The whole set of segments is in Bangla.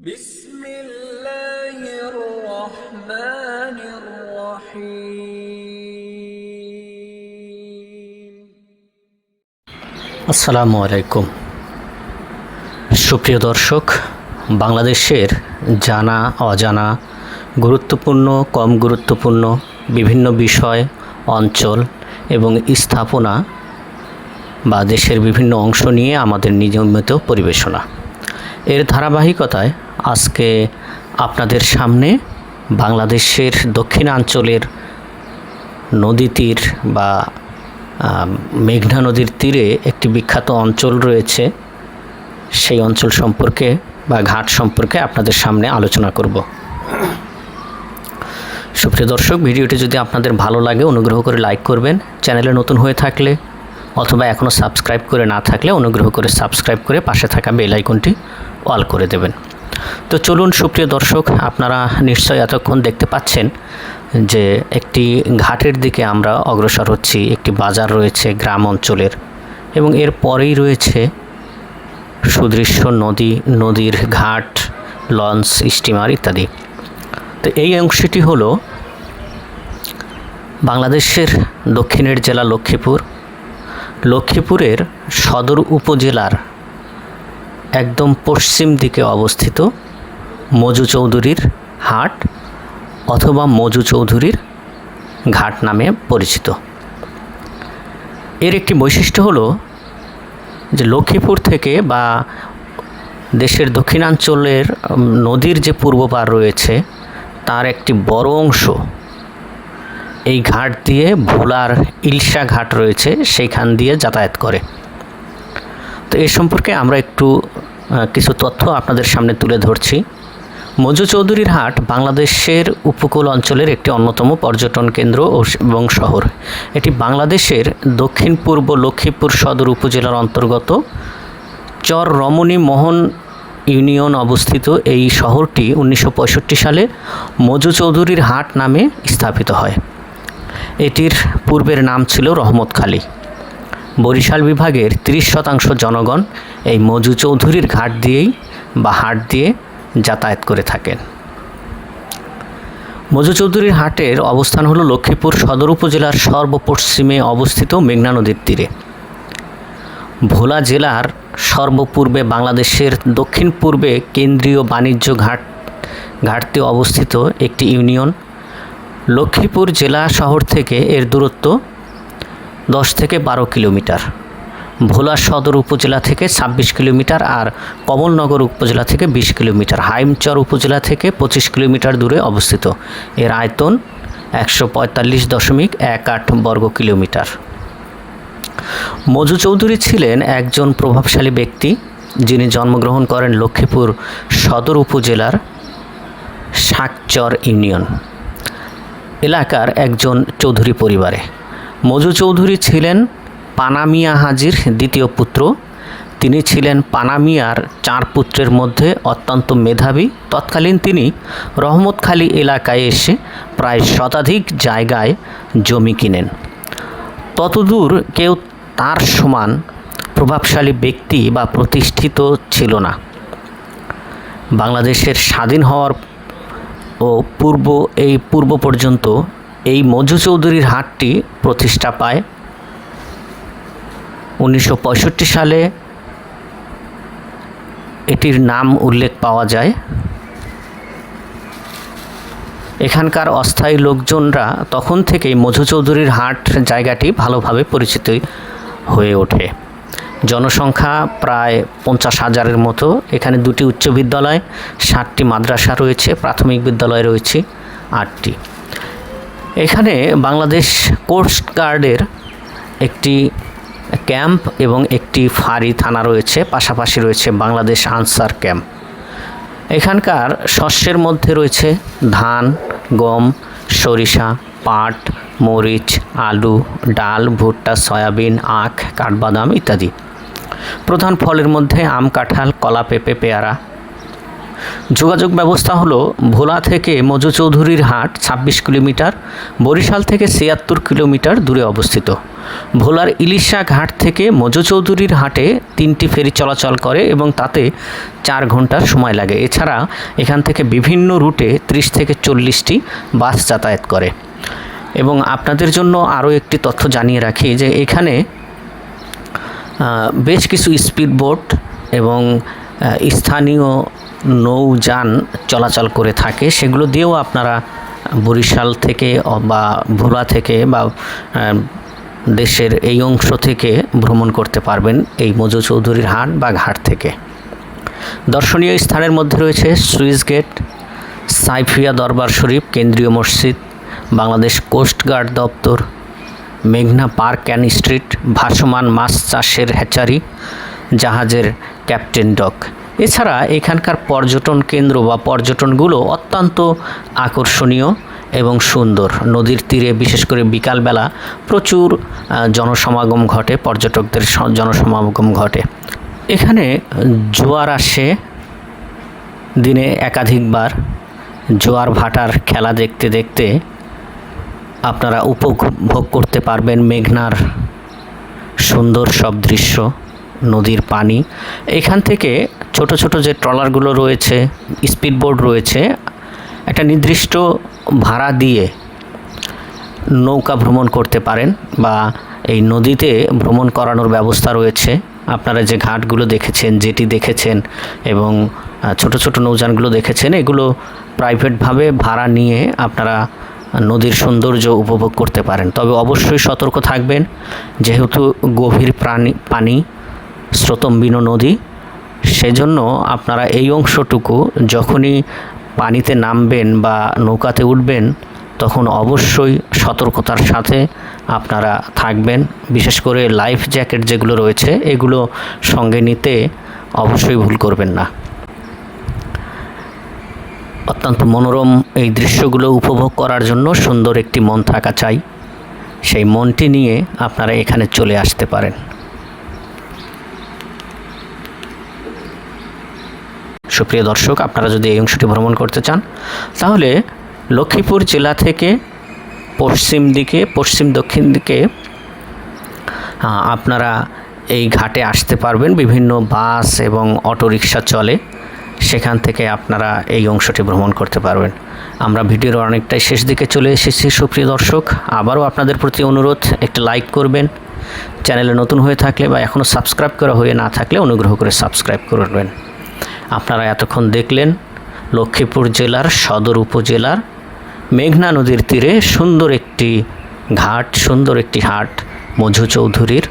بسم الله الرحمن الرحيم আসসালামু আলাইকুম সুপ্রিয় দর্শক বাংলাদেশের জানা অজানা গুরুত্বপূর্ণ কম গুরুত্বপূর্ণ বিভিন্ন বিষয় অঞ্চল এবং স্থাপনা বা দেশের বিভিন্ন অংশ নিয়ে আমাদের নিয়মিত পরিবেশনা এর ধারাবাহিকতায় আজকে আপনাদের সামনে বাংলাদেশের দক্ষিণাঞ্চলের নদী তীর বা মেঘনা নদীর তীরে একটি বিখ্যাত অঞ্চল রয়েছে। সেই অঞ্চল সম্পর্কে বা ঘাট সম্পর্কে আপনাদের সামনে আলোচনা করব। সুপ্রিয় দর্শক, ভিডিওটি যদি আপনাদের ভালো লাগে, অনুগ্রহ করে লাইক করবেন। চ্যানেলে নতুন হয়ে থাকলে অথবা এখনও সাবস্ক্রাইব করে না থাকলে, অনুগ্রহ করে সাবস্ক্রাইব করে পাশে থাকা বেল আইকনটি অল করে দেবেন। তো চলুন, সুপ্রিয় দর্শক, আপনারা নিশ্চয়ই এতক্ষণ দেখতে পাচ্ছেন যে একটি ঘাটের দিকে আমরা অগ্রসর হচ্ছি, একটি বাজার রয়েছে গ্রাম অঞ্চলের এবং এর পরেই রয়েছে সুদৃশ্য নদী, নদীর ঘাট, লঞ্চ, স্টিমার ইত্যাদি। তো এই অংশটি হলো বাংলাদেশের দক্ষিণের জেলা লক্ষ্মীপুর। লক্ষ্মীপুরের সদর উপজেলার একদম পশ্চিম দিকে অবস্থিত মজু চৌধুরীর হাট অথবা মজু চৌধুরীর ঘাট নামে পরিচিত। এর একটি বৈশিষ্ট্য হলো যে লক্ষ্মীপুর থেকে বা দেশের দক্ষিণাঞ্চলের নদীর যে পূর্ব পার রয়েছে, তার একটি বড় অংশ এই ঘাট দিয়ে ভোলার ইলশা ঘাট রয়েছে, সেইখান দিয়ে যাতায়াত করে। তো এ সম্পর্কে আমরা একটু কিছু তথ্য আপনাদের সামনে তুলে ধরছি। মজু চৌধুরীর হাট বাংলাদেশের উপকূল অঞ্চলের একটি অন্যতম পর্যটন কেন্দ্র ও এবং শহর। এটি বাংলাদেশের দক্ষিণ পূর্ব লক্ষ্মীপুর সদর উপজেলার অন্তর্গত। চর রমণী মোহন ইউনিয়ন অবস্থিত এই শহরটি উনিশশো পঁয়ষট্টি সালে মজু চৌধুরীর হাট নামে স্থাপিত হয়। এটির পূর্বের নাম ছিল রহমতখালী বরিশাল বিভাগের তিরিশ শতাংশ জনগণ এই মজু চৌধুরীর ঘাট দিয়েই বা হাট দিয়ে যাতায়াত করে থাকেন। মজু চৌধুরীর হাটের অবস্থান হলো লক্ষ্মীপুর সদর উপজেলার সর্বপশ্চিমে অবস্থিত মেঘনা নদীর তীরে। ভোলা জেলার সর্বপূর্বে বাংলাদেশের দক্ষিণ পূর্বে কেন্দ্রীয় বাণিজ্য ঘাট, ঘাটতে অবস্থিত একটি ইউনিয়ন। লক্ষ্মীপুর জেলা শহর থেকে এর দূরত্ব দশ থেকে বারো কিলোমিটার। ভোলা সদর উপজেলা থেকে ছাব্বিশ কিলোমিটার আর কমলনগর উপজেলা থেকে বিশ কিলোমিটার। হাইমচর উপজেলা থেকে পঁচিশ কিলোমিটার দূরে অবস্থিত। এর আয়তন একশো পঁয়তাল্লিশ দশমিক এক আট বর্গ কিলোমিটার। মজু চৌধুরী ছিলেন একজন প্রভাবশালী ব্যক্তি যিনি জন্মগ্রহণ করেন লক্ষ্মীপুর সদর উপজেলার শাকচর ইউনিয়ন এলাকার একজন চৌধুরী পরিবারে। মজু চৌধুরী ছিলেন পানামিয়া হাজির দ্বিতীয় পুত্র। তিনি ছিলেন পানামিয়ার চার পুত্রের মধ্যে অত্যন্ত মেধাবী। তৎকালীন তিনি রহমতখালী এলাকায় এসে প্রায় শতাধিক জায়গায় জমি কিনেন। ততদূর কেউ তার সমান প্রভাবশালী ব্যক্তি বা প্রতিষ্ঠিত ছিল না। বাংলাদেশের স্বাধীন হওয়ার ও পূর্ব, এই পূর্ব পর্যন্ত এই মজু চৌধুরীর হাটটি প্রতিষ্ঠা পায় উনিশশো পঁয়ষট্টি সালে। এটির নাম উল্লেখ পাওয়া যায়। এখানকার অস্থায়ী লোকজনরা তখন থেকেই মধু চৌধুরীর হাট জায়গাটি ভালোভাবে পরিচিত হয়ে ওঠে। জনসংখ্যা প্রায় পঞ্চাশ হাজারের মতো। এখানে দুটি উচ্চ বিদ্যালয় ষাটটি মাদ্রাসা রয়েছে, প্রাথমিক বিদ্যালয় রয়েছে, আটটি। এখানে বাংলাদেশ কোস্ট গার্ডের একটি ক্যাম্প এবং একটি ফাঁড়ি থানা রয়েছে, পাশাপাশি রয়েছে বাংলাদেশ আনসার ক্যাম্প। এখানকার শস্যের মধ্যে রয়েছে ধান, গম, সরিষা, পাট, মরিচ, আলু, ডাল, ভুট্টা, সয়াবিন, আখ, কাঠবাদাম ইত্যাদি। প্রধান ফলের মধ্যে আম, কাঁঠাল, কলা, পেঁপে, পেয়ারা যোগাযোগ ব্যবস্থা হলো ভোলা থেকে মজু চৌধুরীর হাট ছাব্বিশ কিলোমিটার, বরিশাল থেকে ছিয়াত্তর কিলোমিটার দূরে অবস্থিত। ভোলার ইলিশা ঘাট থেকে মজু চৌধুরীর হাটে তিনটি ফেরি চলাচল করে এবং তাতে চার ঘণ্টার সময় লাগে। এছাড়া এখান থেকে বিভিন্ন রুটে ত্রিশ থেকে চল্লিশটি বাস যাতায়াত করে। এবং আপনাদের জন্য আরও একটি তথ্য জানিয়ে রাখি যে এখানে বেশ কিছু স্পিড বোট এবং স্থানীয় নৌযান চলাচল করে থাকে, সেগুলো দিয়েও আপনারা বরিশাল থেকে বা ভোলা থেকে বা দেশের এই অংশ থেকে ভ্রমণ করতে পারবেন এই মজু চৌধুরীর হাট বা ঘাট থেকে। দর্শনীয় স্থানের মধ্যে রয়েছে সুইস গেট, সাইফিয়া দরবার শরীফ, কেন্দ্রীয় মসজিদ, বাংলাদেশ কোস্টগার্ড দপ্তর, মেঘনা পার্ক অ্যান্ড স্ট্রিট, ভাসমান মাছ চাষের হ্যাচারি, জাহাজের ক্যাপ্টেন ডক। এছাড়া এখানকার পর্যটন কেন্দ্র বা পর্যটনগুলো অত্যন্ত আকর্ষণীয় এবং সুন্দর। নদীর তীরে বিশেষ করে বিকালবেলা প্রচুর জনসমাগম ঘটে, পর্যটকদের জনসমাগম ঘটে। এখানে জোয়ার আসে দিনে একাধিকবার। জোয়ার ভাটার খেলা দেখতে দেখতে আপনারা উপভোগ করতে পারবেন মেঘনার সুন্দর সব দৃশ্য। নদীর পানি। এখান থেকে ছোট ছোট যে ট্রলারগুলো রয়েছে, স্পিডবোট রয়েছে, একটা নির্দিষ্ট ভাড়া দিয়ে নৌকা ভ্রমণ করতে পারেন বা এই নদীতে ভ্রমণ করানোর ব্যবস্থা রয়েছে। আপনারা যে ঘাটগুলো দেখেছেন যেটি দেখেছেন এবং ছোট ছোট নৌযানগুলো দেখেছেন, এগুলো প্রাইভেটভাবে ভাড়া নিয়ে আপনারা নদীর সৌন্দর্য উপভোগ করতে পারেন। তবে অবশ্যই সতর্ক থাকবেন, যেহেতু গভীর প্রাণী, পানি স্রোতম্বিন নদী। সেজন্য আপনারা এই অংশটুকু যখনই পানিতে নামবেন বা নৌকাতে উঠবেন, তখন অবশ্যই সতর্কতার সাথে আপনারা থাকবেন। বিশেষ করে লাইফ জ্যাকেট যেগুলো রয়েছে, এগুলো সঙ্গে নিতে অবশ্যই ভুল করবেন না। অত্যন্ত মনোরম এই দৃশ্যগুলো উপভোগ করার জন্য সুন্দর একটি মন থাকা চাই। সেই মনটি নিয়ে আপনারা এখানে চলে আসতে পারেন। সুপ্রিয় দর্শক, আপনারা যদি এই অংশটি ভ্রমণ করতে চান, তাহলে লক্ষ্মীপুর জেলা থেকে পশ্চিম দিকে, পশ্চিম দক্ষিণ দিকে আপনারা এই ঘাটে আসতে পারবেন। বিভিন্ন বাস এবং অটোরিকশা চলে। সেখান থেকে আপনারা এই অংশটি ভ্রমণ করতে পারবেন। আমরা ভিডিওর অনেকটাই শেষ দিকে চলে এসেছি, সুপ্রিয় দর্শক। আবারও আপনাদের প্রতি অনুরোধ, একটা লাইক করবেন। চ্যানেলে নতুন হয়ে থাকলে বা এখনও সাবস্ক্রাইব করা হয়ে না থাকলে অনুগ্রহ করে সাবস্ক্রাইব করবেন। আপনারা এতক্ষণ দেখলেন লক্ষ্মীপুর জেলার সদর উপজেলার মেঘনা নদীর তীরে সুন্দর একটি ঘাট, সুন্দর একটি হাট, মধু চৌধুরীর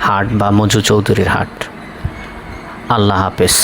হাট বা মধু চৌধুরীর হাট। আল্লাহ হাফেজ।